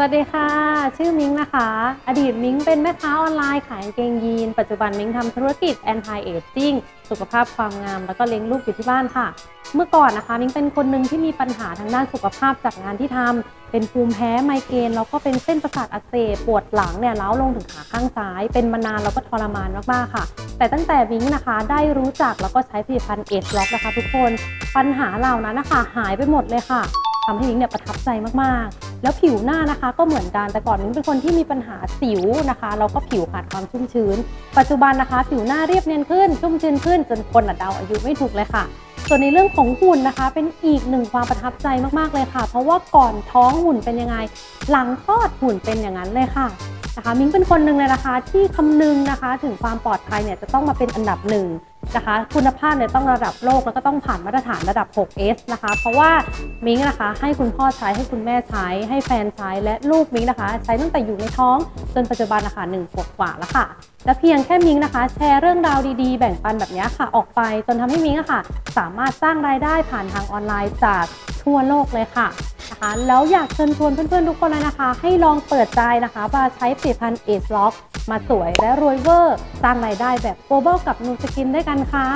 วัสดีค่ะ ชื่อมิ้งนะคะ อดีตมิ้งเป็นแม่ค้าออนไลน์ขายกางเกงยีน ปัจจุบันมิ้งทำธุรกิจ anti aging สุขภาพความงาม แล้วก็เลี้ยงลูกอยู่ที่บ้านค่ะ เมื่อก่อนนะคะ มิ้งเป็นคนหนึ่งที่มีปัญหาทางด้านสุขภาพจากงานที่ทำเป็นภูมิแพ้ไมเกรนแล้วก็เป็นเส้นประสาทอักเสบปวดหลังเนี่ยล้าลงถึงขาข้างซ้าย เป็นมานานแล้วก็ทรมานมากๆค่ะ แต่ตั้งแต่มิ้งนะคะได้รู้จักแล้วก็ใช้ผลิตภัณฑ์เอสล็อกนะคะ ทุกคนปัญหาเหล่านั้นนะคะหายไปหมดเลยค่ะทำให้มิ้งเนี่ยประทับใจมากๆ แล้วผิวหน้านะคะก็เหมือนกันแต่ก่อนมิ้งเป็นคนที่มีปัญหาสิวนะคะแล้วก็ผิวขาดความชุ่มชื้น ปัจจุบันนะคะ ผิวหน้าเรียบเนียนขึ้น ชุ่มชื้นขึ้น จนคนอะเดาอายุไม่ถูกเลยค่ะ ส่วนในเรื่องของหุ่นนะคะ เป็นอีกหนึ่งความประทับใจมากๆเลยค่ะ เพราะว่าก่อนท้องหุ่นเป็นยังไง หลังคลอดหุ่นเป็นอย่างนั้นเลยค่ะนะคะมิ้งเป็นคนหนึ่งเลยนะคะที่คำนึงนะคะ ถึงความปลอดภัยเนี่ยจะต้องมาเป็นอันดับหนึ่ง นะคะ คุณภาพเนี่ยต้องระดับโลกแล้วก็ต้องผ่านมาตรฐานระดับ 6S นะคะ เพราะว่ามิ้งนะคะ ให้คุณพ่อใช้ให้คุณแม่ใช้ ให้แฟนใช้และลูกมิ้งนะคะ ใช้ตั้งแต่อยู่ในท้องจนปัจจุบันนะคะหนึ่งขวบกว่าแล้วค่ะและเพียงแค่มิ้งนะคะ แชร์เรื่องราวดีๆ แบ่งปันแบบนี้ค่ะ ออกไปจนทำให้มิ้งะค่ะ สามารถสร้างรายได้ผ่านทางออนไลน์จากทั่วโลกเลยค่ะนะคะแล้วอยากเชิญชวนเพื่อนๆทุกคนเลยนะคะ ให้ลองเปิดใจนะคะมาใช้ผลิตภัณฑ์เอสล็อก มาสวยและรวยเวอร์ สร้างรายได้แบบโกลบอลกับนูสกินด้วยกันค่ะ